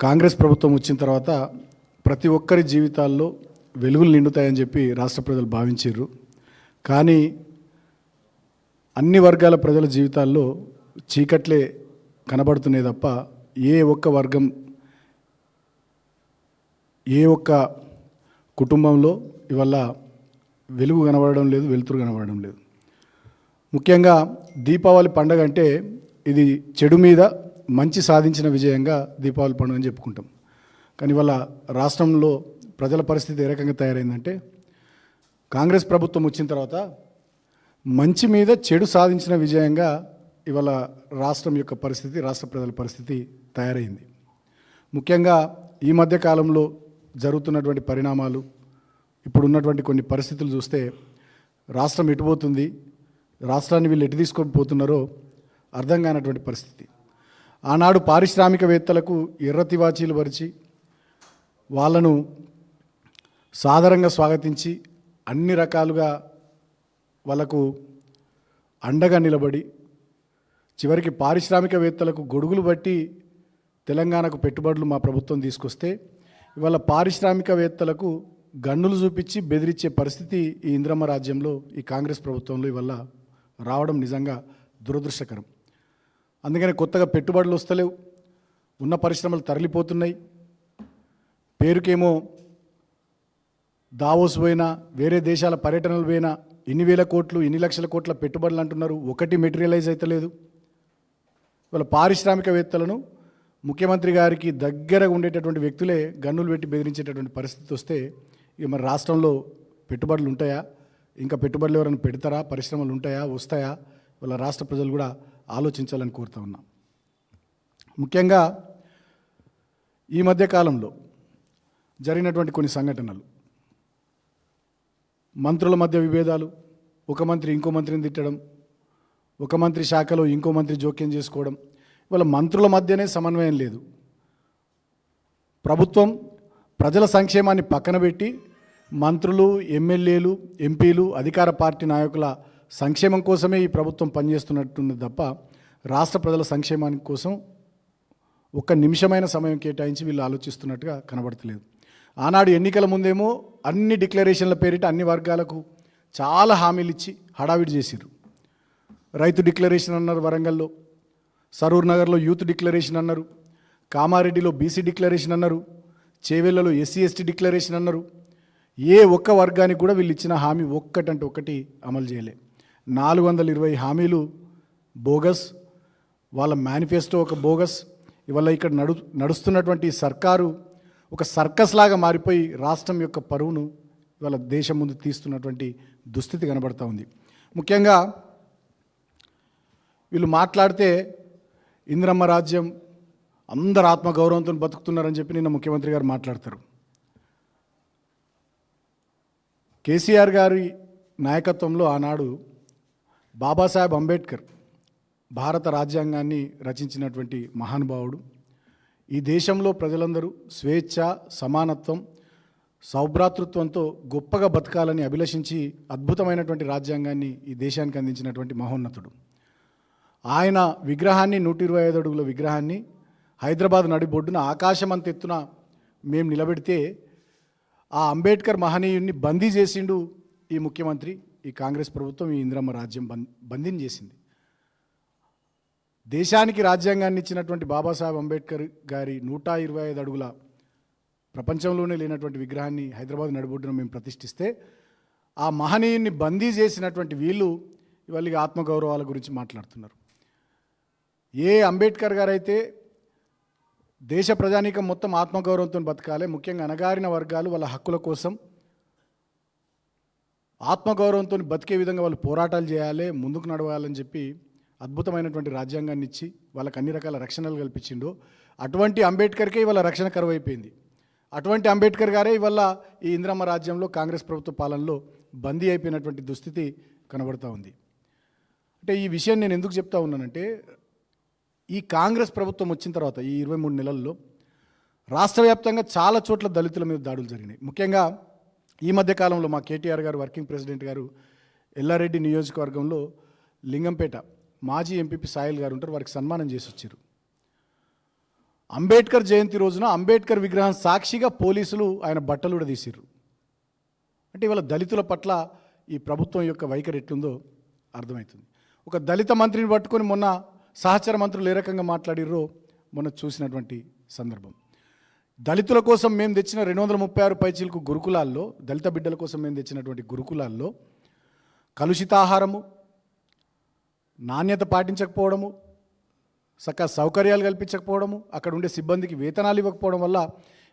కాంగ్రెస్ ప్రభుత్వం వచ్చిన తర్వాత ప్రతి ఒక్కరి జీవితాల్లో వెలుగులు నిండుతాయని చెప్పి రాష్ట్ర ప్రజలు భావించారు కానీ అన్ని వర్గాల ప్రజల జీవితాల్లో చీకట్లే కనబడుతున్నాయి తప్ప ఏ ఒక్క వర్గం ఏ ఒక్క కుటుంబంలో ఇవల్ల వెలుగు కనబడడం లేదు వెలుతురు కనబడడం లేదు. ముఖ్యంగా దీపావళి పండగ అంటే ఇది చెడు మీద మంచి సాధించిన విజయంగా దీపావళి పండుగ అని చెప్పుకుంటాం. కానీ ఇవాళ రాష్ట్రంలో ప్రజల పరిస్థితి ఏ రకంగా తయారైందంటే కాంగ్రెస్ ప్రభుత్వం వచ్చిన తర్వాత మంచి మీద చెడు సాధించిన విజయంగా ఇవాళ రాష్ట్రం యొక్క పరిస్థితి రాష్ట్ర ప్రజల పరిస్థితి తయారైంది. ముఖ్యంగా ఈ మధ్య కాలంలో జరుగుతున్నటువంటి పరిణామాలు ఇప్పుడు ఉన్నటువంటి కొన్ని పరిస్థితులు చూస్తే రాష్ట్రం ఎటుపోతుంది రాష్ట్రాన్ని వీళ్ళు ఎటు తీసుకొని పోతున్నారో అర్థం కానటువంటి పరిస్థితి. ఆనాడు పారిశ్రామికవేత్తలకు ఎర్ర తివాచీలు పరిచి వాళ్ళను సాదరంగా స్వాగతించి అన్ని రకాలుగా వాళ్ళకు అండగా నిలబడి చివరికి పారిశ్రామికవేత్తలకు గొడుగులు బట్టి తెలంగాణకు పెట్టుబడులు మా ప్రభుత్వం తీసుకొస్తే ఇవాళ పారిశ్రామికవేత్తలకు గన్నులు చూపించి బెదిరించే పరిస్థితి ఈ ఇంద్రమ్మ రాజ్యంలో ఈ కాంగ్రెస్ ప్రభుత్వంలో ఇవల్ల రావడం నిజంగా దురదృష్టకరం. అందుకని కొత్తగా పెట్టుబడులు వస్తలేవు. ఉన్న పరిశ్రమలు తరలిపోతున్నాయి. పేరుకేమో దావోస్ పోయినా వేరే దేశాల పర్యటనలు పోయినా ఎన్ని వేల కోట్లు ఎన్ని లక్షల కోట్ల పెట్టుబడులు అంటున్నారు ఒకటి మెటీరియలైజ్ అవుతలేదు వాళ్ళ పారిశ్రామికవేత్తలను ముఖ్యమంత్రి గారికి దగ్గరగా ఉండేటటువంటి వ్యక్తులే గన్నులు పెట్టి బెదిరించేటటువంటి పరిస్థితి వస్తే ఇక మన రాష్ట్రంలో పెట్టుబడులు ఉంటాయా? ఇంకా పెట్టుబడులు ఎవరైనా పెడతారా? పరిశ్రమలు ఉంటాయా? వస్తాయా? వాళ్ళ రాష్ట్ర ప్రజలు కూడా ఆలోచించాలని కోరుతా ఉన్నాం. ముఖ్యంగా ఈ మధ్యకాలంలో జరిగినటువంటి కొన్ని సంఘటనలు. మంత్రుల మధ్య విభేదాలు ఒక మంత్రి ఇంకో మంత్రిని తిట్టడం ఒక మంత్రి శాఖలో ఇంకో మంత్రి జోక్యం చేసుకోవడం ఇవాళ మంత్రుల మధ్యనే సమన్వయం లేదు. ప్రభుత్వం ప్రజల సంక్షేమాన్ని పక్కన పెట్టి మంత్రులు ఎమ్మెల్యేలు ఎంపీలు అధికార పార్టీ నాయకుల సంక్షేమం కోసమే ఈ ప్రభుత్వం పనిచేస్తున్నట్టుంది తప్ప రాష్ట్ర ప్రజల సంక్షేమానికి కోసం ఒక్క నిమిషమైన సమయం కేటాయించి వీళ్ళు ఆలోచిస్తున్నట్టుగా కనబడతలేదు. ఆనాడు ఎన్నికల ముందేమో అన్ని డిక్లరేషన్ల పేరిట అన్ని వర్గాలకు చాలా హామీలు ఇచ్చి హడావిడి చేశారు రైతు డిక్లరేషన్ అన్నారు వరంగల్లో సరూర్ నగర్లో యూత్ డిక్లరేషన్ అన్నారు కామారెడ్డిలో బీసీ డిక్లరేషన్ అన్నారు చేవెళ్ళలో ఎస్సీ ఎస్టీ డిక్లరేషన్ అన్నారు. ఏ ఒక్క వర్గానికి కూడా వీళ్ళు ఇచ్చిన హామీ ఒక్కటంటే ఒక్కటి అమలు చేయలే. నాలుగు వందల ఇరవై హామీలు బోగస్ వాళ్ళ మేనిఫెస్టో ఒక బోగస్ ఇవాళ ఇక్కడ నడు నడుస్తున్నటువంటి సర్కారు ఒక సర్కస్ లాగా మారిపోయి రాష్ట్రం యొక్క పరువును ఇవాళ దేశం ముందు తీస్తున్నటువంటి దుస్థితి కనబడతా ఉంది. ముఖ్యంగా వీళ్ళు మాట్లాడితే ఇంద్రమ్మ రాజ్యం అందరు ఆత్మగౌరవంతో బతుకుతున్నారని చెప్పి నిన్న ముఖ్యమంత్రి గారు మాట్లాడతారు. కేసీఆర్ గారి నాయకత్వంలో ఆనాడు బాబాసాహెబ్ అంబేద్కర్ భారత రాజ్యాంగాన్ని రచించినటువంటి మహానుభావుడు. ఈ దేశంలో ప్రజలందరూ స్వేచ్ఛ సమానత్వం సౌభ్రాతృత్వంతో గొప్పగా బతకాలని అభిలషించి అద్భుతమైనటువంటి రాజ్యాంగాన్ని ఈ దేశానికి అందించినటువంటి మహోన్నతుడు. ఆయన విగ్రహాన్ని నూట ఇరవై ఐదు అడుగుల విగ్రహాన్ని హైదరాబాద్ నడిబొడ్డున ఆకాశమంత ఎత్తున మేము నిలబెడితే ఆ అంబేద్కర్ మహనీయుడిని బందీ చేసిండు ఈ ముఖ్యమంత్రి ఈ కాంగ్రెస్ ప్రభుత్వం ఈ ఇందిరమ్మ రాజ్యం బం చేసింది. దేశానికి రాజ్యాంగాన్ని ఇచ్చినటువంటి బాబాసాహెబ్ అంబేద్కర్ గారి నూట ఇరవై ఐదు అడుగుల ప్రపంచంలోనే లేనటువంటి విగ్రహాన్ని హైదరాబాద్ నడిబొడ్డున మేము ప్రతిష్ఠిస్తే ఆ మహనీయుని బందీ చేసినటువంటి వీళ్ళు ఇవాళ ఆత్మగౌరవాల గురించి మాట్లాడుతున్నారు. ఏ అంబేద్కర్ గారైతే దేశ ప్రజానీకం మొత్తం ఆత్మగౌరవంతో బతకాలి ముఖ్యంగా అణగారిన వర్గాలు వాళ్ళ హక్కుల కోసం ఆత్మగౌరవంతో బతికే విధంగా వాళ్ళు పోరాటాలు చేయాలి ముందుకు నడవాలని చెప్పి అద్భుతమైనటువంటి రాజ్యాంగాన్ని ఇచ్చి వాళ్ళకి అన్ని రకాల రక్షణలు కల్పించిండో. అటువంటి అంబేద్కర్కే ఇవాళ రక్షణ కరువు అయిపోయింది అటువంటి అంబేద్కర్ గారే ఇవాళ ఈ ఇంద్రమ్మ రాజ్యంలో కాంగ్రెస్ ప్రభుత్వ పాలనలో బందీ అయిపోయినటువంటి దుస్థితి కనబడుతూ ఉంది. అంటే ఈ విషయం నేను ఎందుకు చెప్తా ఉన్నానంటే ఈ కాంగ్రెస్ ప్రభుత్వం వచ్చిన తర్వాత ఈ ఇరవై మూడు నెలల్లో రాష్ట్ర వ్యాప్తంగా చాలా చోట్ల దళితుల మీద దాడులు జరిగినాయి. ముఖ్యంగా ఈ మధ్యకాలంలో మా కేటీఆర్ గారు వర్కింగ్ ప్రెసిడెంట్ గారు ఎల్లారెడ్డి నియోజకవర్గంలో లింగంపేట మాజీ ఎంపీపీ సాయిల్ గారు ఉంటారు వారికి సన్మానం చేసి వచ్చారు. అంబేద్కర్ జయంతి రోజున అంబేద్కర్ విగ్రహం సాక్షిగా పోలీసులు ఆయన బట్టలు కూడా తీసిర్రు అంటే ఇవాళ దళితుల పట్ల ఈ ప్రభుత్వం యొక్క వైఖరి ఎట్లుందో అర్థమవుతుంది. ఒక దళిత మంత్రిని పట్టుకొని మొన్న సహచర మంత్రులు ఏ రకంగా మాట్లాడిర్రో మొన్న చూసినటువంటి సందర్భం. దళితుల కోసం మేము తెచ్చిన రెండు వందల ముప్పై ఆరు పైచీలకు గురుకులాల్లో దళిత బిడ్డల కోసం మేము తెచ్చినటువంటి గురుకులాల్లో కలుషితాహారము నాణ్యత పాటించకపోవడము సక్క సౌకర్యాలు కల్పించకపోవడము అక్కడ ఉండే సిబ్బందికి వేతనాలు ఇవ్వకపోవడం వల్ల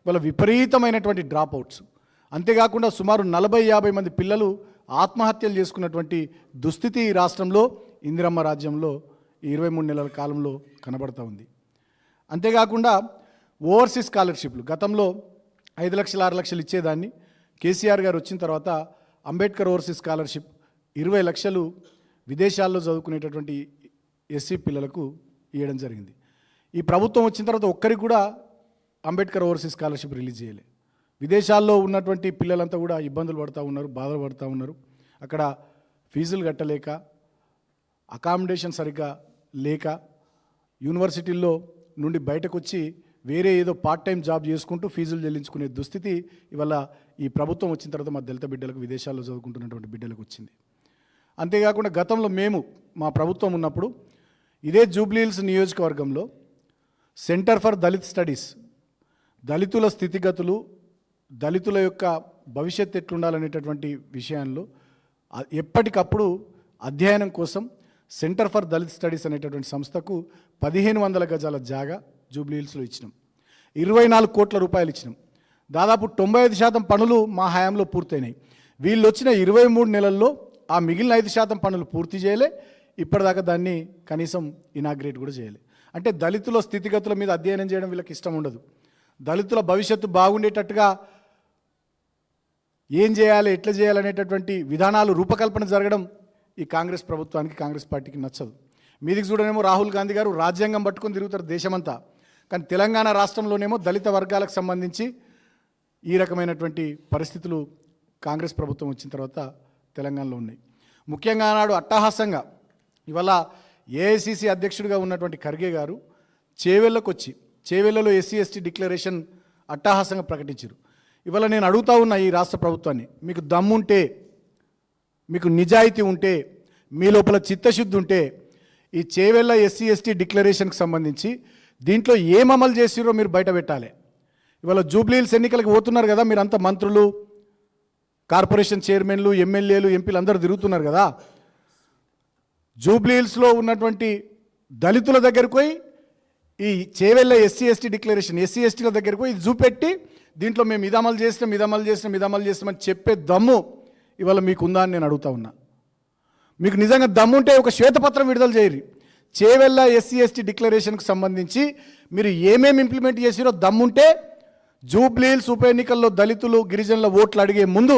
ఇవాళ విపరీతమైనటువంటి డ్రాప్ అవుట్స్ అంతేకాకుండా సుమారు నలభై యాభై మంది పిల్లలు ఆత్మహత్యలు చేసుకున్నటువంటి దుస్థితి ఈ రాష్ట్రంలో ఇందిరమ్మ రాజ్యంలో ఈ ఇరవై మూడు నెలల కాలంలో కనబడతా ఉంది. అంతేకాకుండా ఓవర్సీస్ స్కాలర్షిప్లు. గతంలో ఐదు లక్షలు ఆరు లక్షలు ఇచ్చేదాన్ని. కేసీఆర్ గారు వచ్చిన తర్వాత అంబేద్కర్ ఓవర్సీస్ స్కాలర్షిప్ ఇరవై లక్షలు విదేశాల్లో చదువుకునేటటువంటి ఎస్సీ పిల్లలకు ఇవ్వడం జరిగింది. ఈ ప్రభుత్వం వచ్చిన తర్వాత ఒక్కరికి కూడా అంబేద్కర్ ఓవర్సీస్ స్కాలర్షిప్ రిలీజ్ చేయలే. విదేశాల్లో ఉన్నటువంటి పిల్లలంతా కూడా ఇబ్బందులు పడుతూ ఉన్నారు బాధలు పడుతూ ఉన్నారు. అక్కడ ఫీజులు కట్టలేక అకామిడేషన్ సరిగ్గా లేక యూనివర్సిటీల్లో నుండి బయటకు వచ్చి వేరే ఏదో పార్ట్ టైం జాబ్ చేసుకుంటూ ఫీజులు చెల్లించుకునే దుస్థితి ఇవాళ ఈ ప్రభుత్వం వచ్చిన తర్వాత మా దళిత బిడ్డలకు విదేశాల్లో చదువుకుంటున్నటువంటి బిడ్డలకు వచ్చింది. అంతేకాకుండా గతంలో మేము మా ప్రభుత్వం ఉన్నప్పుడు ఇదే జూబ్లీహిల్స్ నియోజకవర్గంలో సెంటర్ ఫర్ దళిత్ స్టడీస్ దళితుల స్థితిగతులు దళితుల యొక్క భవిష్యత్తు ఎట్లుండాలనేటటువంటి విషయాల్లో ఎప్పటికప్పుడు అధ్యయనం కోసం సెంటర్ ఫర్ దళిత్ స్టడీస్ అనేటటువంటి సంస్థకు పదిహేను వందల గజాల జాగా జూబ్లీహిల్స్లో ఇచ్చినాం. ఇరవై నాలుగు కోట్ల రూపాయలు ఇచ్చినాం. దాదాపు తొంభై ఐదు శాతం పనులు మా హయాంలో పూర్తయినాయి. వీళ్ళు వచ్చిన ఇరవై మూడు నెలల్లో ఆ మిగిలిన ఐదు శాతం పనులు పూర్తి చేయలే. ఇప్పటిదాకా దాన్ని కనీసం ఇనాగ్రేట్ కూడా చేయలే. అంటే దళితుల స్థితిగతుల మీద అధ్యయనం చేయడం వీళ్ళకి ఇష్టం ఉండదు. దళితుల భవిష్యత్తు బాగుండేటట్టుగా ఏం చేయాలి ఎట్లా చేయాలనేటటువంటి విధానాలు రూపకల్పన జరగడం ఈ కాంగ్రెస్ ప్రభుత్వానికి కాంగ్రెస్ పార్టీకి నచ్చదు. మీదికి చూడనేమో రాహుల్ గాంధీ గారు రాజ్యాంగం పట్టుకొని తిరుగుతారు దేశమంతా. కానీ తెలంగాణ రాష్ట్రంలోనేమో దళిత వర్గాలకు సంబంధించి ఈ రకమైనటువంటి పరిస్థితులు కాంగ్రెస్ ప్రభుత్వం వచ్చిన తర్వాత తెలంగాణలో ఉన్నాయి. ముఖ్యంగా నాడు అట్టహాసంగా ఇవాళ ఏఐసిసి అధ్యక్షుడిగా ఉన్నటువంటి ఖర్గే గారు చేవెళ్ళకు వచ్చి చేవెళ్ళలో ఎస్సీ ఎస్టీ డిక్లరేషన్ అట్టహాసంగా ప్రకటించారు. ఇవాళ నేను అడుగుతా ఉన్నా ఈ రాష్ట్ర ప్రభుత్వాన్ని మీకు దమ్ముంటే మీకు నిజాయితీ ఉంటే మీ లోపల చిత్తశుద్ధి ఉంటే ఈ చేవెళ్ళ ఎస్సీ ఎస్టీ డిక్లరేషన్కి సంబంధించి దీంట్లో ఏం అమలు చేసిరో మీరు బయట పెట్టాలి. ఇవాళ జూబ్లీహిల్స్ ఎన్నికలకు పోతున్నారు కదా మీరంతా మంత్రులు కార్పొరేషన్ చైర్మన్లు ఎమ్మెల్యేలు ఎంపీలు అందరూ తిరుగుతున్నారు కదా. జూబ్లీహిల్స్లో ఉన్నటువంటి దళితుల దగ్గరకు పోయి ఈ Chevella SC ST declaration SC ఎస్టీల దగ్గరకు పోయి చూపెట్టి దీంట్లో మేము ఇది అమలు చేసినాం ఇది అమలు చేసినాం ఇది అమలు చేసినామని చెప్పే దమ్ము ఇవాళ మీకు ఉందా అని నేను అడుగుతా ఉన్నా. మీకు నిజంగా దమ్ముంటే ఒక శ్వేతపత్రం విడుదల చేయరు. చేవెళ్ళ ఎస్సీ ఎస్టీ డిక్లరేషన్కి సంబంధించి మీరు ఏమేమి ఇంప్లిమెంట్ చేసిరో దమ్ముంటే జూబ్లీహిల్స్ ఉప ఎన్నికల్లో దళితులు గిరిజనుల ఓట్లు అడిగే ముందు